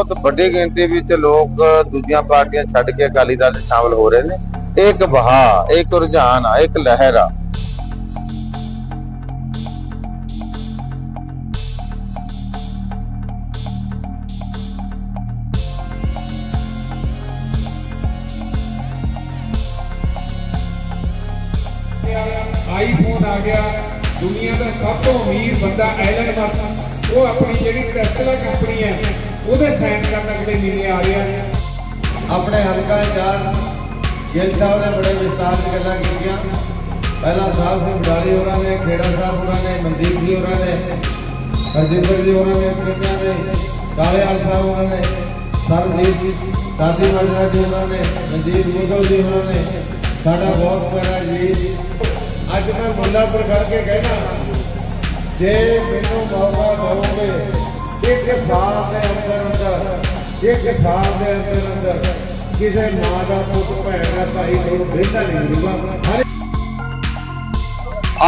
ਬਹੁਤ ਵੱਡੀ ਗਿਣਤੀ ਵਿੱਚ ਲੋਕ ਦੂਜੀਆਂ ਪਾਰਟੀਆਂ ਛੱਡ ਕੇ ਅਕਾਲੀ ਦਲ 'ਚ ਸ਼ਾਮਲ ਹੋ ਰਹੇ ਨੇ। ਇੱਕ ਵਹਾਅ ਇੱਕ ਰੁਝਾਨ ਆ ਇੱਕ ਲਹਿਰ ਆ। ਆਈਫੋਨ ਆ ਗਿਆ, ਦੁਨੀਆ ਦਾ ਸਭ ਤੋਂ ਅਮੀਰ ਬੰਦਾ ਐਲਨ ਮਸਕ। ਉਹ ਆਪਣੀ ਜਿਹੜੀ ਟੈਸਲਾ ਕੰਪਨੀ ਹੈ ਉਹਦੇ ਸਾਈਨ ਕਰਨ ਅਗਲੇ ਮਹੀਨੇ ਆ ਰਿਹਾ। ਆਪਣੇ ਹਲਕਾ ਚਾਰ ਗਿੱਲ ਸਾਹਿਬ ਨੇ ਬੜੇ ਵਿਸਤਾਰ ਚ ਗੱਲਾਂ ਕੀਤੀਆਂ। ਪਹਿਲਾਂ ਸਾਹਿਬ ਸਿੰਘ ਬਡਾਲੀ ਹੋਰਾਂ ਨੇ, ਖੇੜਾ ਸਾਹਿਬ ਹੋਰਾਂ ਨੇ, ਮਨਦੀਪ ਜੀ ਹੋਰਾਂ ਨੇ, ਹਰਜਿੰਦਰ ਜੀ ਹੋਰਾਂ ਨੇ ਕਿੰਨਿਆਂ ਨੇ ਕਾਲੇਵਾਲ ਸਾਹਿਬ ਹੋਰਾਂ ਨੇ ਸਰਜੀਤ ਜੀ ਸਾਦੀ ਮਾਜਰਾ ਜੀ ਹੋਰਾਂ ਨੇ ਮਨਜੀਤ ਮੁਗਲ ਜੀ ਹੋਰਾਂ ਨੇ, ਸਾਡਾ ਬਹੁਤ ਪਿਆਰਾ ਜੀ। ਅੱਜ ਮੈਂ ਮੁੱਲਾਪੁਰ ਖੜ ਕੇ ਕਹਿਣਾ, ਜੇ ਮੈਨੂੰ ਮੌਕਾ ਦਿਓਗੇ ਇੱਕ ਸਾਲ ਦੇ ਅੰਦਰ ਅੰਦਰ ਇੱਕ ਸਾਲ ਦੇ ਅੰਦਰ ਅੰਦਰ ਕਿਸੇ ਮਾਂ ਦਾ ਪੁੱਤ, ਭੈਣ ਦਾ ਭਾਈ ਤੁਹਾਨੂੰ ਬੇਟਾ ਨਹੀਂ ਮਿਲੂਗਾ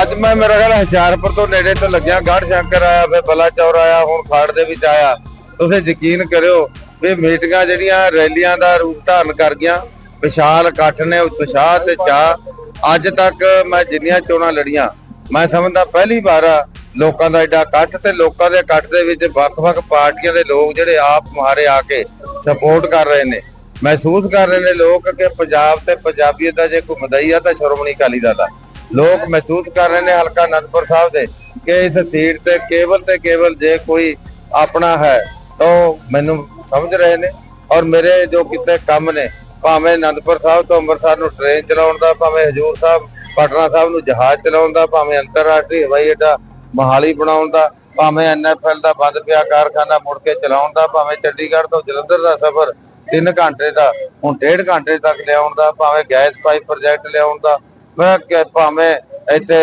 ਅੱਜ ਮੈਂ ਮੇਰਾ ਖਿਆਲ ਹੁਸ਼ਿਆਰਪੁਰ ਤੋਂ ਨੇੜੇ ਤੋਂ ਲੱਗਿਆ ਗੜ ਸ਼ੰਕਰ ਆਇਆ, ਫਿਰ ਬਲਾਚੌਰ ਆਇਆ, ਹੁਣ ਖਾੜ ਦੇ ਵਿੱਚ ਆਇਆ। ਤੁਸੀਂ ਯਕੀਨ ਕਰਿਓ ਵੀ ਮੀਟਿੰਗਾਂ ਜਿਹੜੀਆਂ ਰੈਲੀਆਂ ਦਾ ਰੂਪ ਧਾਰਨ ਕਰ ਗਈਆਂ, ਵਿਸ਼ਾਲ ਇਕੱਠ ਨੇ ਉਤਸ਼ਾਹ ਤੇ ਚਾਹ ਅੱਜ ਤੱਕ ਮੈਂ ਜਿੰਨੀਆਂ ਚੋਣਾਂ ਲੜੀਆਂ, ਮੈਂ ਸਮਝਦਾ ਪਹਿਲੀ ਵਾਰ ਆ ਲੋਕਾਂ ਦਾ ਐਡਾ ਇਕੱਠ ਤੇ ਲੋਕਾਂ ਦੇ ਇਕੱਠ ਦੇ ਵਿੱਚ ਵੱਖ-ਵੱਖ ਪਾਰਟੀਆਂ ਦੇ ਲੋਕ ਜਿਹੜੇ ਆਪ ਮੁਹਾਰੇ ਆ ਕੇ ਸਪੋਰਟ ਕਰ ਰਹੇ ਨੇ। ਮਹਿਸੂਸ ਕਰ ਰਹੇ ਨੇ ਲੋਕ ਕਿ ਪੰਜਾਬ ਤੇ ਪੰਜਾਬੀਅਤ ਦਾ ਜੇ ਕੋਈ ਮਦਈ ਤਾਂ ਸ਼੍ਰੋਮਣੀ ਅਕਾਲੀ ਦਲ ਆ। ਲੋਕ ਮਹਿਸੂਸ ਕਰ ਰਹੇ ਨੇ ਹਲਕਾ ਅਨੰਦਪੁਰ ਸਾਹਿਬ ਦੇ ਕਿ ਇਸ ਸੀਟ ਤੇ ਕੇਵਲ ਤੇ ਕੇਵਲ ਜੇ ਕੋਈ ਆਪਣਾ ਹੈ ਤਾਂ ਉਹ ਮੈਨੂੰ ਸਮਝ ਰਹੇ ਨੇ ਔਰ ਮੇਰੇ ਜੋ ਕਿਤੇ ਕੰਮ ਨੇ, ਭਾਵੇਂ ਅਨੰਦਪੁਰ ਸਾਹਿਬ ਤੋਂ ਅੰਮ੍ਰਿਤਸਰ ਨੂੰ ਟ੍ਰੇਨ ਚਲਾਉਣ ਦਾ, ਭਾਵੇਂ ਹਜੂਰ ਸਾਹਿਬ, ਪਟਨਾ ਸਾਹਿਬ ਨੂੰ ਜਹਾਜ਼ ਚਲਾਉਣ ਦਾ, ਭਾਵੇਂ ਅੰਤਰਰਾਸ਼ਟਰੀ ਹਵਾਈ ਅੱਡਾ ਮਹਾਲੀ ਬਣਾਉਣ ਦਾ, ਭਾਵੇਂ ਐਨਐਫਐਲ ਦਾ ਬੰਦ ਪਿਆ ਕਾਰਖਾਨਾ ਮੁੜ ਕੇ ਚਲਾਉਣ ਦਾ, ਭਾਵੇਂ ਚੰਡੀਗੜ੍ਹ ਤੋਂ ਜਲੰਧਰ ਦਾ ਸਫ਼ਰ 3 ਘੰਟੇ ਦਾ, ਹੁਣ 1.5 ਘੰਟੇ ਤੱਕ ਲਿਆਉਣ ਦਾ, ਭਾਵੇਂ ਗੈਸ ਪਾਈਪ ਪ੍ਰੋਜੈਕਟ ਲਿਆਉਣ ਦਾ, ਮੈਂ ਕਿ ਭਾਵੇਂ ਇੱਥੇ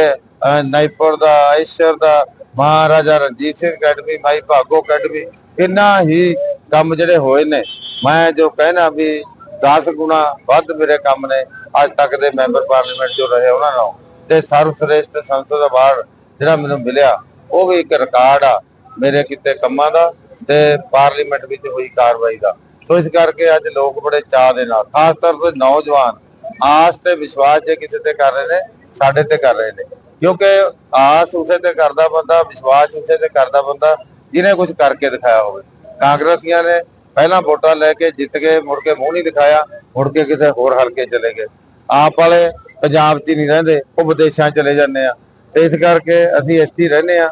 ਨਾਈਪੁਰ ਦਾ, ਆਇਸ਼ਰ ਦਾ, ਮਹਾਰਾਜਾ ਰਣਜੀਤ ਸਿੰਘ ਅਕੈਡਮੀ, ਮਾਈ ਭਾਗੋ ਅਕੈਡਮੀ, ਕਿੰਨਾ ਹੀ ਕੰਮ ਜਿਹੜੇ ਹੋਏ ਨੇ। ਮੈਂ ਜੋ ਕਹਿਣਾ ਵੀ 10 ਗੁਣਾ ਵੱਧ ਮੇਰੇ ਕੰਮ ਨੇ, ਅੱਜ ਤੱਕ ਦੇ ਮੈਂਬਰ ਪਾਰਲੀਮੈਂਟ ਜੋ ਰਹੇ ਉਹਨਾਂ ਨਾਲ। ਤੇ ਸਰਵਸ਼੍ਰੇਸ਼ਟ ਸੰਸਦ ਅਵਾਰਡ ਜਿਹੜਾ ਮੈਨੂੰ ਮਿਲਿਆ, ਉਹ ਵੀ ਇੱਕ ਰਿਕਾਰਡ ਆ ਮੇਰੇ ਕਿਤੇ ਕੰਮਾਂ ਦਾ ਤੇ ਪਾਰਲੀਮੈਂਟ ਵਿੱਚ ਹੋਈ ਕਾਰਵਾਈ ਦਾ। ਸੋ ਇਸ ਕਰਕੇ ਅੱਜ ਲੋਕ ਬੜੇ ਚਾਅ ਦੇ ਨਾਲ, ਖਾਸ ਤੌਰ ਤੇ ਨੌਜਵਾਨ ਆਸ ਤੇ ਵਿਸ਼ਵਾਸ ਜੇ ਕਿਸੇ ਤੇ ਕਰ ਰਹੇ ਨੇ, ਸਾਡੇ ਤੇ ਕਰ ਰਹੇ ਨੇ। ਕਿਉਂਕਿ ਆਸ ਉਸੇ ਤੇ ਕਰਦਾ ਬੰਦਾ, ਵਿਸ਼ਵਾਸ ਉਸੇ ਤੇ ਕਰਦਾ ਬੰਦਾ ਜਿਹਨੇ ਕੁਝ ਕਰਕੇ ਦਿਖਾਇਆ ਹੋਵੇ। ਕਾਂਗਰਸੀਆਂ ਨੇ ਪਹਿਲਾਂ ਵੋਟਾਂ ਲੈ ਕੇ ਜਿੱਤ ਕੇ ਮੁੜ ਕੇ ਮੂੰਹ ਨਹੀਂ ਦਿਖਾਇਆ, ਮੁੜ ਕੇ ਕਿਸੇ ਹੋਰ ਹਲਕੇ ਚਲੇ ਗਏ। ਆਪ ਵਾਲੇ ਪੰਜਾਬ 'ਚ ਹੀ ਨਹੀਂ ਰਹਿੰਦੇ, ਉਹ ਵਿਦੇਸ਼ਾਂ ਚਲੇ ਜਾਂਦੇ ਆ। ਤੇ ਇਸ ਕਰਕੇ ਅਸੀਂ ਇੱਥੇ ਹੀ ਰਹਿੰਦੇ ਆ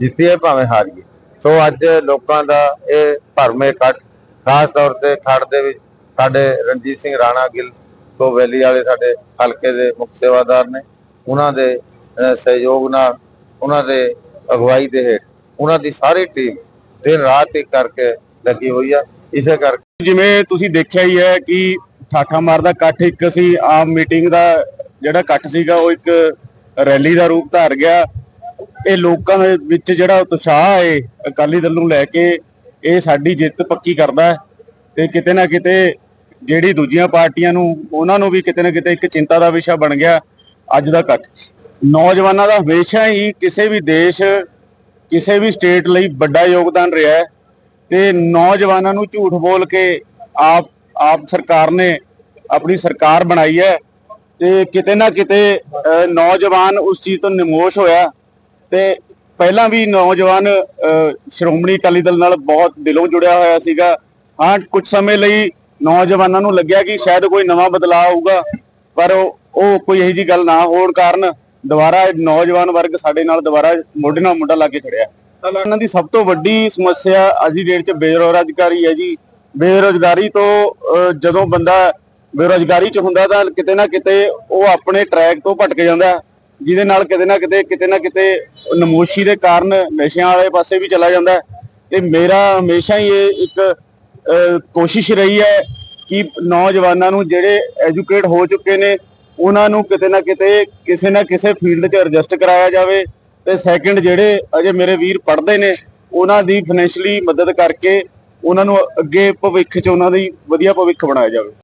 ਜਿੱਤੀਏ ਭਾਵੇਂ ਹਾਰੀਏ। ਸੋ ਅੱਜ ਲੋਕਾਂ ਦਾ ਇਹ ਭਰਮੇ ਇਕੱਠ। ਖਾਸ ਤੌਰ ਤੇ ਖੜ ਦੇ ਵਿੱਚ ਸਾਡੇ ਰਣਜੀਤ ਸਿੰਘ ਰਾਣਾ ਗਿੱਲ ਤੋਂ ਵੈਲੀ ਵਾਲੇ ਸਾਡੇ ਹਲਕੇ ਦੇ ਮੁੱਖ ਸੇਵਾਦਾਰ ਨੇ। ਉਹਨਾਂ ਦੇ ਸਹਿਯੋਗ ਨਾਲ ਉਹਨਾਂ ਦੇ ਅਗਵਾਈ ਦੇ ਹੇਠ ਉਹਨਾਂ ਦੀ ਸਾਰੀ ਟੀਮ ਦਿਨ ਰਾਤ ਇੱਕ ਕਰਕੇ ਲੱਗੀ ਹੋਈ ਆ। ਇਸੇ ਕਰਕੇ ਜਿਵੇਂ ਤੁਸੀਂ ਦੇਖਿਆ ਹੀ ਹੈ ਕਿ ਠਾਠਾ ਮਾਰਦਾ ਇਕੱਠ ਇੱਕ ਸੀ ਆਮ ਮੀਟਿੰਗ ਦਾ ਜਿਹੜਾ ਇਕੱਠ ਸੀਗਾ, ਉਹ ਇੱਕ ਰੈਲੀ ਦਾ ਰੂਪ ਧਾਰ ਗਿਆ। ਇਹ ਲੋਕਾਂ ਦੇ ਵਿੱਚ ਜਿਹੜਾ ਉਤਸ਼ਾਹ ਹੈ, ਅਕਾਲੀ ਦਲ ਨੂੰ ਲੈ ਕੇ ਇਹ ਸਾਡੀ ਜਿੱਤ ਪੱਕੀ ਕਰਦਾ ਹੈ ਤੇ ਕਿਤੇ ਨਾ ਕਿਤੇ ਜਿਹੜੀ ਦੂਜੀਆਂ ਪਾਰਟੀਆਂ ਨੂੰ, ਉਹਨਾਂ ਨੂੰ ਵੀ ਕਿਤੇ ਨਾ ਕਿਤੇ ਇੱਕ ਚਿੰਤਾ ਦਾ ਵਿਸ਼ਾ ਬਣ ਗਿਆ ਅੱਜ ਦਾ ਇਕੱਠ ਨੌਜਵਾਨਾਂ ਦਾ ਹਮੇਸ਼ਾ ਹੀ ਕਿਸੇ ਵੀ ਦੇਸ਼, ਕਿਸੇ ਵੀ ਸਟੇਟ ਲਈ ਵੱਡਾ ਯੋਗਦਾਨ ਰਿਹਾ ਹੈ ਤੇ ਨੌਜਵਾਨਾਂ ਨੂੰ ਝੂਠ ਬੋਲ ਕੇ ਆਪ ਆਪ ਸਰਕਾਰ ਨੇ ਆਪਣੀ ਸਰਕਾਰ ਬਣਾਈ ਹੈ। ਤੇ ਕਿਤੇ ਨਾ ਕਿਤੇ ਨੌਜਵਾਨ ਉਸ ਚੀਜ਼ ਤੋਂ ਨਿਮੋਸ਼ ਹੋਇਆ। ਤੇ ਪਹਿਲਾਂ ਵੀ ਨੌਜਵਾਨ ਅਹ, ਸ਼੍ਰੋਮਣੀ ਅਕਾਲੀ ਦਲ ਨਾਲ ਬਹੁਤ ਦਿਲੋਂ ਜੁੜਿਆ ਹੋਇਆ ਸੀਗਾ। ਹਾਂ ਕੁਝ ਸਮੇਂ ਲਈ ਨੌਜਵਾਨਾਂ ਨੂੰ ਲੱਗਿਆ ਕਿ ਸ਼ਾਇਦ ਕੋਈ ਨਵਾਂ ਬਦਲਾਅ ਆਊਗਾ ਪਰ ਉਹ ਕੋਈ ਇਹੋ ਜੀ ਗੱਲ ਨਾ ਹੋਣ ਕਾਰਨ ਦੁਬਾਰਾ ਨੌਜਵਾਨ ਵਰਗ ਸਾਡੇ ਨਾਲ ਦੁਬਾਰਾ ਮੋਢੇ ਨਾਲ ਮੋਢਾ ਲਾ ਕੇ ਖੜਿਆ। ਤਾਂ ਇਹਨਾਂ ਦੀ ਸਭ ਤੋਂ ਵੱਡੀ ਸਮੱਸਿਆ ਅੱਜ ਦੀ ਡੇਟ 'ਚ ਬੇਰੋਜ਼ਗਾਰੀ ਹੈ ਜੀ। ਬੇਰੋਜ਼ਗਾਰੀ ਤੋਂ ਅਹ, ਜਦੋਂ ਬੰਦਾ ਬੇਰੋਜ਼ਗਾਰੀ 'ਚ ਹੁੰਦਾ ਤਾਂ ਕਿਤੇ ਨਾ ਕਿਤੇ ਉਹ ਆਪਣੇ ਟਰੈਕ ਤੋਂ ਭਟਕ ਜਾਂਦਾ ਜਿਹਦੇ ਨਾਲ ਕਿਤੇ ਨਾ ਕਿਤੇ ਕਿਤੇ ਨਾ ਕਿਤੇ ਨਮੋਸ਼ੀ ਦੇ ਕਾਰਨ ਨਸ਼ਿਆਂ ਵਾਲੇ ਪਾਸੇ ਵੀ ਚਲਾ ਜਾਂਦਾ ਹੈ। ਤੇ ਮੇਰਾ ਹਮੇਸ਼ਾ ਹੀ ਇਹ ਇੱਕ ਕੋਸ਼ਿਸ਼ ਰਹੀ ਹੈ ਕਿ ਨੌਜਵਾਨਾਂ ਨੂੰ ਜਿਹੜੇ ਐਜੂਕੇਟ ਹੋ ਚੁੱਕੇ ਨੇ, ਉਹਨਾਂ ਨੂੰ ਕਿਤੇ ਨਾ ਕਿਤੇ ਕਿਸੇ ਨਾ ਕਿਸੇ ਫੀਲਡ 'ਚ ਐਡਜਸਟ ਕਰਾਇਆ ਜਾਵੇ ਤੇ ਸੈਕੰਡ ਜਿਹੜੇ ਅਜੇ ਮੇਰੇ ਵੀਰ ਪੜ੍ਹਦੇ ਨੇ, ਉਹਨਾਂ ਦੀ ਫਾਈਨੈਂਸ਼ਲੀ ਮਦਦ ਕਰਕੇ ਉਹਨਾਂ ਨੂੰ ਅੱਗੇ ਭਵਿੱਖ 'ਚ ਉਹਨਾਂ ਦੀ ਵਧੀਆ ਭਵਿੱਖ ਬਣਾਇਆ ਜਾਵੇ